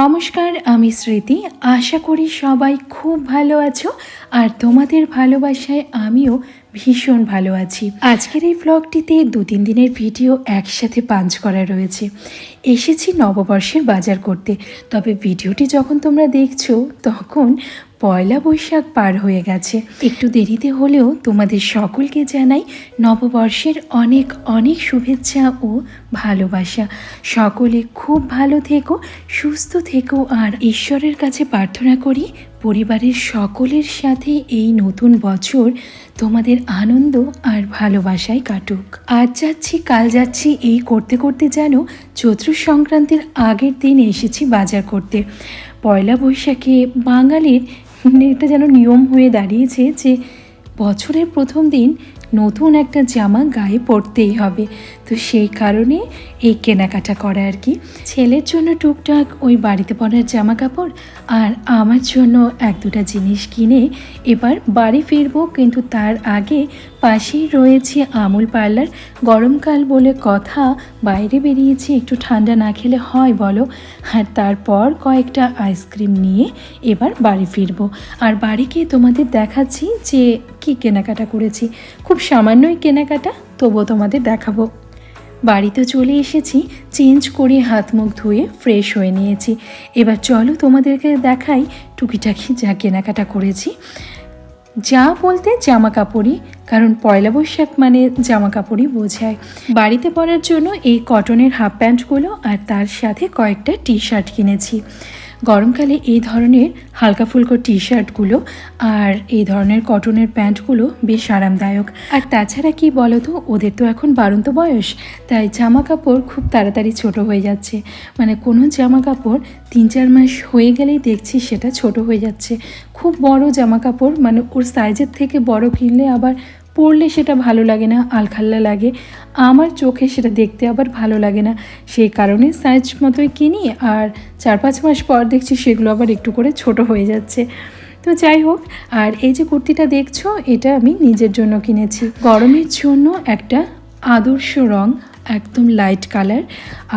নমস্কার, আমি স্মৃতি। আশা করি সবাই খুব ভালো আছো আর তোমাদের ভালোবাসায় আমিও ভীষণ ভালো আছি। আজকের এই ব্লগটিতে দু তিন দিনের ভিডিও একসাথে পাঞ্চ করা রয়েছে। এসেছি নববর্ষের বাজার করতে। তবে ভিডিওটি যখন তোমরা দেখছ, তখন পয়লা বৈশাখ পার হয়ে গেছে। একটু দেরিতে হলেও তোমাদের সকলকে জানাই নববর্ষের অনেক অনেক শুভেচ্ছা ও ভালোবাসা। সকলে খুব ভালো থেকো, সুস্থ থেকো আর ঈশ্বরের কাছে প্রার্থনা করি, পরিবারের সকলের সাথে এই নতুন বছর তোমাদের আনন্দ আর ভালোবাসায় কাটুক। আজ যাচ্ছি, কাল যাচ্ছি, এই করতে করতে যেন চৈত্র সংক্রান্তির আগের দিন এসেছি বাজার করতে। পয়লা বৈশাখে বাঙালির এটা যেন নিয়ম হয়ে দাঁড়িয়েছে যে বছরের প্রথম দিন নতুন একটা জামা গায়ে পরতেই হবে। তো সেই কারণে এই কেনাকাটা করা আর কি। ছেলের জন্য টুকটাক ওই বাড়িতে পরার জামা কাপড় আর আমার জন্য এক দুটা জিনিস কিনে এবার বাড়ি ফিরবো, কিন্তু তার আগে পাশেই রয়েছে আমুল পার্লার। গরমকাল বলে কথা, বাইরে বেরিয়েছি, একটু ঠান্ডা না খেলে হয় বলো। আর তারপর কয়েকটা আইসক্রিম নিয়ে এবার বাড়ি ফিরবো। আর বাড়ি গিয়ে তোমাদের দেখাচ্ছি যে কি কেনাকাটা করেছি। খুব সামান্যই কেনাকাটা, তবুও তোমাদের দেখাবো। বাড়িতে চলে এসেছি, চেঞ্জ করে হাত মুখ ধুয়ে ফ্রেশ হয়ে নিয়েছি। এবার চলো তোমাদেরকে দেখাই টুকিটাকি যা কেনাকাটা করেছি। যা বলতে জামা কাপড়ই কারণ পয়লা বৈশাখ মানে জামা কাপড়ই বোঝায়। বাড়িতে পরার জন্য এই কটনের হাফ প্যান্টগুলো আর তার সাথে কয়েকটা টি শার্ট কিনেছি। গরমকালে এই ধরনের হালকা ফুলকো টি শার্টগুলো আর এই ধরনের কটনের প্যান্টগুলো বেশ আরামদায়ক। আর তাছাড়া কি বলো তো ওদের তো এখন বারন্ত বয়স, তাই জামা কাপড় খুব তাড়াতাড়ি ছোট হয়ে যাচ্ছে। মানে কোনো জামা কাপড় তিন চার মাস হয়ে গেলেই দেখছি সেটা ছোট হয়ে যাচ্ছে। খুব বড় জামা কাপড় মানে ওর সাইজের থেকে বড় কিনলে আবার পরলে সেটা ভালো লাগে না, আলখাল্লা লাগে। আমার চোখে সেটা দেখতে আবার ভালো লাগে না। সেই কারণে সাইজ মতোই কিনি আর চার পাঁচ মাস পর দেখছি সেগুলো আবার একটু করে ছোট হয়ে যাচ্ছে। তো যাই হোক, আর এই যে কুর্তিটা দেখছ, এটা আমি নিজের জন্য কিনেছি। গরমের জন্য একটা আদর্শ রং একদম লাইট কালার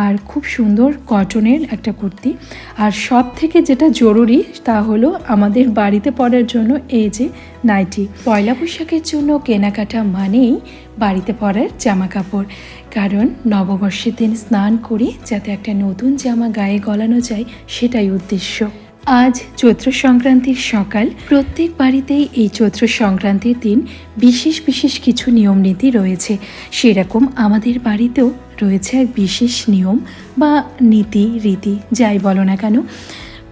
আর খুব সুন্দর কটনের একটা কুর্তি। আর সব থেকে যেটা জরুরি তা হলো আমাদের বাড়িতে পরার জন্য এই যে নাইটি পয়লা বৈশাখের জন্য কেনাকাটা মানেই বাড়িতে পরার জামা কাপড় কারণ নববর্ষের দিন স্নান করে যাতে একটা নতুন জামা গায়ে গলানো যায়, সেটাই উদ্দেশ্য। আজ চৈত্র সংক্রান্তির সকাল। প্রত্যেক বাড়িতেই এই চৈত্র সংক্রান্তির দিন বিশেষ বিশেষ কিছু নিয়ম নীতি রয়েছে। সেরকম আমাদের বাড়িতেও রয়েছে এক বিশেষ নিয়ম বা নীতি, রীতি, যাই বলো না কেন।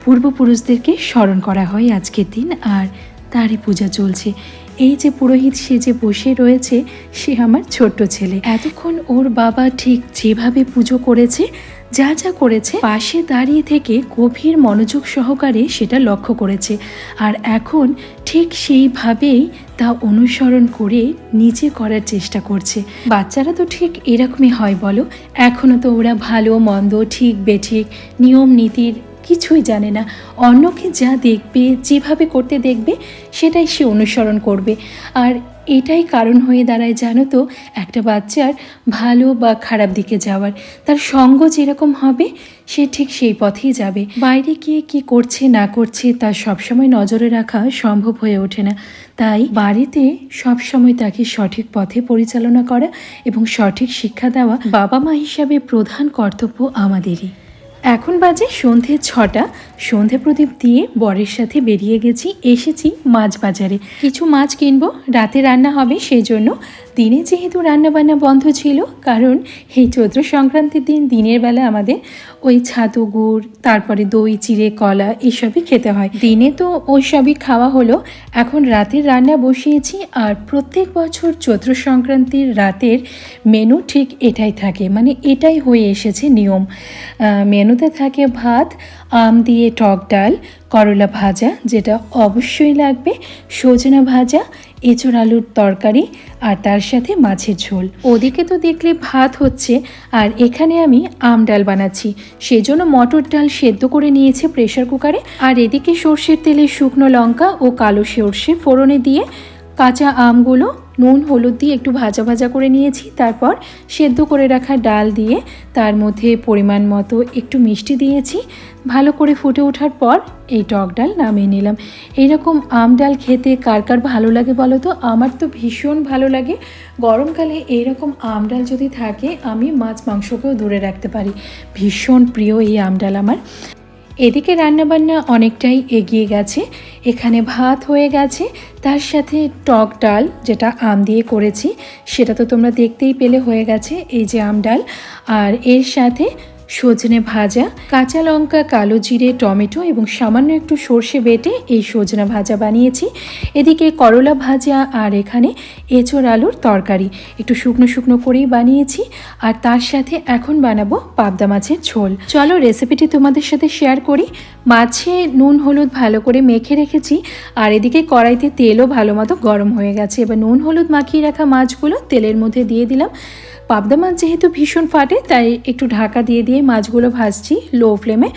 পূর্বপুরুষদেরকে স্মরণ করা হয় আজকের দিন, আর তারই পূজা চলছে। এই যে পুরোহিত সে যে বসে রয়েছে, সে আমার ছোট্ট ছেলে। এতক্ষণ ওর বাবা ঠিক যেভাবে পুজো করেছে যা যা করেছে, পাশে দাঁড়িয়ে থেকে গভীর মনোযোগ সহকারে সেটা লক্ষ্য করেছে। আর এখন ঠিক সেইভাবেই তা অনুসরণ করে নিজে করার চেষ্টা করছে। বাচ্চারা তো ঠিক এরকমই হয়, বলো? এখনও তো ওরা ভালো, মন্দ, ঠিক, বেঠিক, নিয়ম, নীতির কিছুই জানে না। অন্যকে যা দেখবে, যেভাবে করতে দেখবে, সেটাই সে অনুসরণ করবে। আর এটাই কারণ হয়ে দাঁড়ায় জানো তো, একটা বাচ্চার ভালো বা খারাপ দিকে যাওয়ার। তার সঙ্গ যেরকম হবে, সে ঠিক সেই পথেই যাবে। বাইরে গিয়ে কি করছে, না করছে, তা সবসময় নজরে রাখা সম্ভব হয়ে ওঠে না। তাই বাড়িতে সবসময় তাকে সঠিক পথে পরিচালনা করা এবং সঠিক শিক্ষা দেওয়া বাবা মা হিসাবে প্রধান কর্তব্য আমাদেরই। এখন বাজে সন্ধে ছটা। সন্ধে প্রদীপ দিয়ে বরের সাথে বেরিয়ে গেছি, এসেছি মাছ বাজারে। কিছু মাছ কিনবো, রাতে রান্না হবে সেই জন্য দিনে যেহেতু রান্নাবান্না বন্ধ ছিল, কারণ এই চৈত্র সংক্রান্তির দিন, দিনের বেলা আমাদের ওই ছাতু গুড়, তারপরে দই, চিড়ে, কলা এসবই খেতে হয়। দিনে তো ওই সবই খাওয়া হলো। এখন রাতের রান্না বসিয়েছি আর প্রত্যেক বছর চৈত্র সংক্রান্তির রাতের মেনু ঠিক এটাই থাকে। মানে এটাই হয়ে এসেছে নিয়ম। মেনুতে থাকে ভাত আম দিয়ে টক ডাল, করলা ভাজা, যেটা অবশ্যই লাগবে, সজনা ভাজা, এঁচড় আলুর তরকারি, আর তার সাথে মাছের ঝোল। ওদিকে তো দেখলে ভাত হচ্ছে, আর এখানে আমি আম ডাল বানাচ্ছি। সেজন্য মটর ডাল সেদ্ধ করে নিয়েছে প্রেশার কুকারে, আর এদিকে সর্ষের তেলে শুকনো লঙ্কা ও কালো সর্ষে ফোড়নে দিয়ে কাঁচা আমগুলো নুন, হলুদ দিয়ে একটু ভাজা ভাজা করে নিয়েছি। তারপর সেদ্ধ করে রাখা ডাল দিয়ে তার মধ্যে পরিমাণ মতো একটু মিষ্টি দিয়েছি। ভালো করে ফুটে ওঠার পর এই টক ডাল নামিয়ে নিলাম। এইরকম আম ডাল খেতে কার কার ভালো লাগে বলো তো? আমার তো ভীষণ ভালো লাগে। গরমকালে এইরকম আম ডাল যদি থাকে, আমি মাছ মাংসকেও দূরে রাখতে পারি। ভীষণ প্রিয় এই আম ডাল আমার। এদিকে রান্নাবান্না অনেকটাই এগিয়ে গেছে। এখানে ভাত হয়ে গেছে। তার সাথে টক ডাল, যেটা আম দিয়ে করেছি, সেটা তো তোমরা দেখতেই পেলে হয়ে গেছে, এই যে আম ডাল। আর এর সাথে সজনে ভাজা, কাঁচা লঙ্কা, কালো জিরে, টমেটো এবং সামান্য একটু সর্ষে বেটে এই সজনা ভাজা বানিয়েছি। এদিকে করলা ভাজা আর এখানে এঁচোড় আলুর তরকারি। একটু শুকনো শুকনো করেই বানিয়েছি আর তার সাথে এখন বানাবো পাবদা মাছের ঝোল। চলো রেসিপিটি তোমাদের সাথে শেয়ার করি। মাছে নুন, হলুদ ভালো করে মেখে রেখেছি আর এদিকে কড়াইতে তেলও ভালো মতো গরম হয়ে গেছে। এবার নুন, হলুদ মাখিয়ে রাখা মাছগুলো তেলের মধ্যে দিয়ে দিলাম। পাবদা মাছ যেহেতু ভীষণ ফাটে তাই একটু ঢাকা দিয়ে দিয়ে মাছগুলো ভাজছি লো ফ্লেমে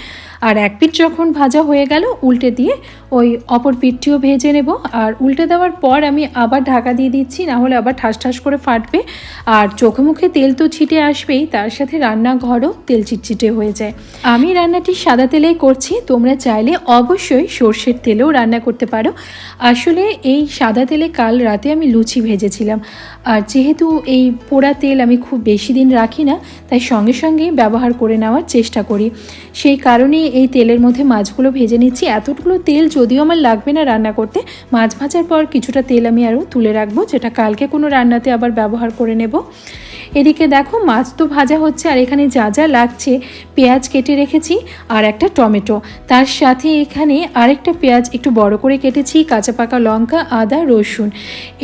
আর এক পিঠ যখন ভাজা হয়ে গেল, উল্টে দিয়ে ওই অপর পিঠটিও ভেজে নেব। আর উল্টে দেওয়ার পর আমি আবার ঢাকা দিয়ে দিচ্ছি, না হলে আবার ঠাস ঠাস করে ফাটবে। আর চোখে মুখে তেল তো ছিটে আসবেই, তার সাথে রান্নাঘরও তেল চিটচিটে হয়ে যায়। আমি রান্নাটি সাদা তেলেই করছি, তোমরা চাইলে অবশ্যই সর্ষের তেলেও রান্না করতে পারো। আসলে এই সাদা তেলে কাল রাতে আমি লুচি ভেজেছিলাম। আর যেহেতু এই পোড়া তেল আমি খুব বেশি দিন রাখি না, তাই সঙ্গে সঙ্গে ব্যবহার করে নেওয়ার চেষ্টা করি। সেই কারণেই এই তেলের মধ্যে মাছগুলো ভেজে নিচ্ছি। এতটুকুলো তেল যদিও আমার লাগবে না রান্না করতে, মাছ ভাজার পর কিছুটা তেল আমি আরও তুলে রাখব, যেটা কালকে কোনো রান্নাতে আবার ব্যবহার করে নেব। এদিকে দেখো, মাছ তো ভাজা হচ্ছে আর এখানে যা যা লাগছে, পেঁয়াজ কেটে রেখেছি আর একটা টমেটো। তার সাথে এখানে আরেকটা পেঁয়াজ একটু বড় করে কেটেছি, কাঁচা পাকা লঙ্কা, আদা, রসুন।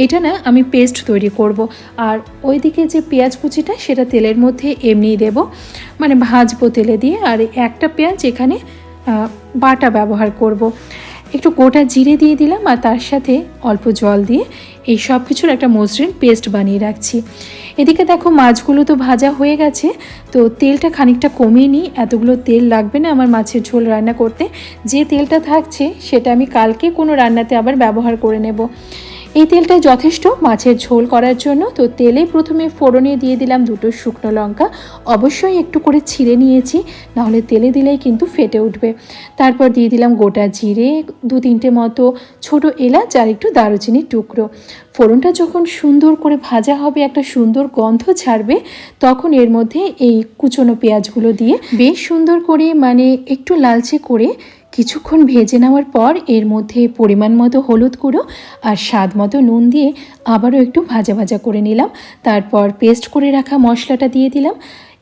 এটা না আমি পেস্ট তৈরি করব। আর ওইদিকে যে পেঁয়াজ কুচিটা, সেটা তেলের মধ্যে এমনিই দেব। মানে ভাজবো তেলে দিয়ে। আর একটা পেঁয়াজ এখানে বাটা ব্যবহার করব। একটু গোটা জিরে দিয়ে দিলাম আর তার সাথে অল্প জল দিয়ে এই সব কিছুর একটা মসৃণ পেস্ট বানিয়ে রাখছি। এদিকে দেখো মাছগুলো তো ভাজা হয়ে গেছে, তো তেলটা খানিকটা কমিয়ে নিই। এতগুলো তেল লাগবে না আমার মাছের ঝোল রান্না করতে। যে তেলটা থাকছে সেটা আমি কালকে কোনো রান্নাতে আবার ব্যবহার করে নেব। এই তেলটা যথেষ্ট। মাছের ঝোল করার জন্য তো তেলে প্রথমে ফোড়নে দিয়ে দিলাম দুটো শুকনো লঙ্কা। অবশ্যই একটু করে ছিঁড়ে নিয়েছি নাহলে তেলে দিলেই কিন্তু ফেটে উঠবে। তারপর দিয়ে দিলাম গোটা জিরে দু তিনটে মতো ছোট এলাচ আর একটু দারুচিনির টুকরো। ফোড়নটা যখন সুন্দর করে ভাজা হবে একটা সুন্দর গন্ধ ছাড়বে তখন এর মধ্যে এই কুচনো পেঁয়াজগুলো দিয়ে বেশ। সুন্দর করে মানে একটু লালচে করে কিছুক্ষণ ভেজে নেওয়ার পর এর মধ্যে পরিমাণ মতো হলুদ গুঁড়ো আর স্বাদ মতো নুন দিয়ে আবারও একটু ভাজা ভাজা করে নিলাম। তারপর পেস্ট করে রাখা মশলাটা দিয়ে দিলাম।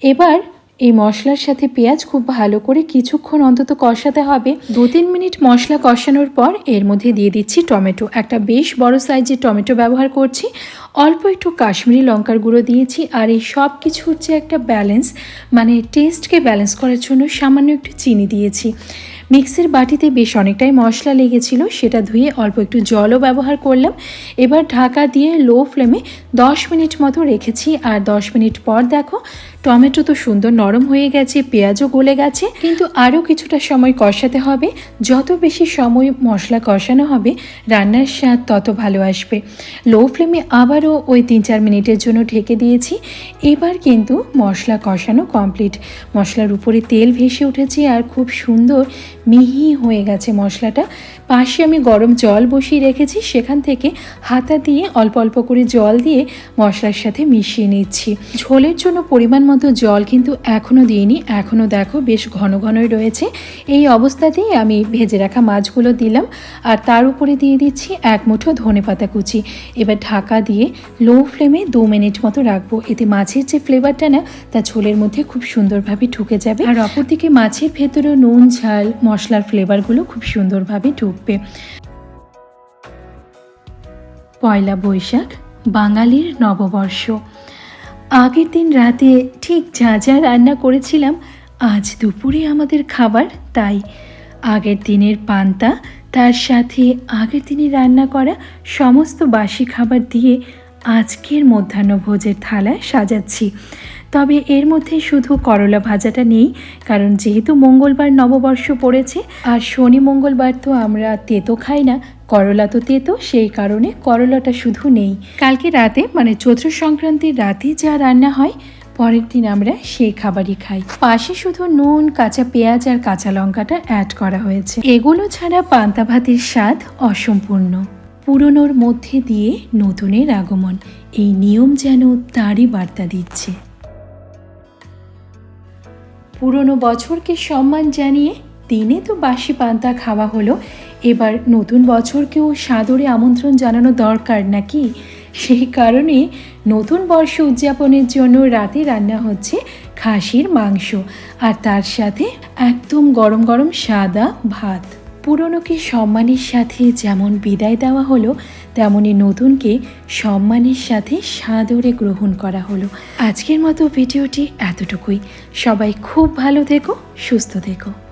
এবার এই মশলার সাথে পেঁয়াজ খুব ভালো করে কিছুক্ষণ অন্তত কষাতে হবে। দু তিন মিনিট মশলা কষানোর পর এর মধ্যে দিয়ে দিচ্ছি টমেটো। একটা বেশ বড় সাইজের টমেটো ব্যবহার করছি। অল্প একটু কাশ্মীরি লঙ্কার গুঁড়ো দিয়েছি আর এই সব কিছু হচ্ছে একটা ব্যালেন্স মানে টেস্টকে ব্যালেন্স করার জন্য সামান্য একটু চিনি দিয়েছি। মিক্সির বাটিতে বেশ অনেকটাই মশলা লেগেছিল, সেটা ধুয়ে অল্প একটু জলও ব্যবহার করলাম। এবার ঢাকা দিয়ে লো ফ্লেমে দশ মিনিট মতো রেখেছি, আর দশ মিনিট পর দেখো, টমেটো তো সুন্দর নরম হয়ে গেছে, পেঁয়াজও গলে গেছে, কিন্তু আরও কিছুটা সময় কষাতে হবে। যত বেশি সময় মশলা কষানো হবে, রান্নার স্বাদ তত ভালো আসবে। লো ফ্লেমে আবারও ওই তিন চার মিনিটের জন্য ঢেকে দিয়েছি। এবার কিন্তু মশলা কষানো কমপ্লিট। মশলার উপরে তেল ভেসে উঠেছে, আর খুব সুন্দর মিহি হয়ে গেছে মশলাটা। পাশে আমি গরম জল বসিয়ে রেখেছি, সেখান থেকে হাতা দিয়ে অল্প অল্প করে জল দিয়ে মশলার সাথে মিশিয়ে নিচ্ছি। ঝোলের জন্য পরিমাণ মতো জল কিন্তু এখনও দিইনি। এখনও দেখো বেশ ঘন ঘনই রয়েছে। এই অবস্থাতেই আমি ভেজে রাখা মাছগুলো দিলাম। আর তার উপরে দিয়ে দিচ্ছি এক মুঠো ধনে পাতা কুচি। এবার ঢাকা দিয়ে লো ফ্লেমে দু মিনিট মতো রাখব। এতে মাছের যে ফ্লেভারটা না, তা ঝোলের মধ্যে খুব সুন্দরভাবে ঢুকে যাবে। আর অপরদিকে মাছের ভেতরেও নুন, ঝাল মশলার ফ্লেভারগুলো খুব সুন্দরভাবে ঢুকবে। পয়লা বৈশাখ, বাঙালির নববর্ষ। আগের দিন রাতে ঠিক যা যা রান্না করেছিলাম, আজ দুপুরে আমাদের খাবার তাই। আগের দিনের পান্তা, তার সাথে আগের দিনে রান্না করা সমস্ত বাসি খাবার দিয়ে আজকের মধ্যাহ্নভোজের থালায় সাজাচ্ছি। তবে এর মধ্যে শুধু করলা ভাজাটা নেই, কারণ যেহেতু মঙ্গলবার নববর্ষ পড়েছে, আর শনি মঙ্গলবার তো আমরা তেতো খাই না, করলা তো তেতো, সেই কারণে করলাটা শুধু নেই। কালকে রাতে মানে চৈত্র সংক্রান্তির রাতে যা রান্না হয়, পরের দিন আমরা সেই খাবারই খাই। পাশে শুধু নুন, কাঁচা পেঁয়াজ আর কাঁচা লঙ্কাটা অ্যাড করা হয়েছে। এগুলো ছাড়া পান্তা ভাতের স্বাদ অসম্পূর্ণ। পুরনোর মধ্যে দিয়ে নতুনের আগমন, এই নিয়ম যেন তারই বার্তা দিচ্ছে। পুরনো বছরকে সম্মান জানিয়ে দিনে তো বাসি পান্তা খাওয়া হলো। এবার নতুন বছরকেও সাদরে আমন্ত্রণ জানানো দরকার নাকি? সেই কারণে নতুন বর্ষ উদযাপনের জন্য রাতে রান্না হচ্ছে খাসির মাংস। আর তার সাথে একদম গরম গরম সাদা ভাত। পুরনোকে সম্মানের সাথে যেমন বিদায় দেওয়া হলো তেমনই নতুনকে সম্মানের সাথে সাদরে গ্রহণ করা হলো। আজকের মতো ভিডিওটি এতটুকুই। সবাই খুব ভালো থেকো, সুস্থ থেকো।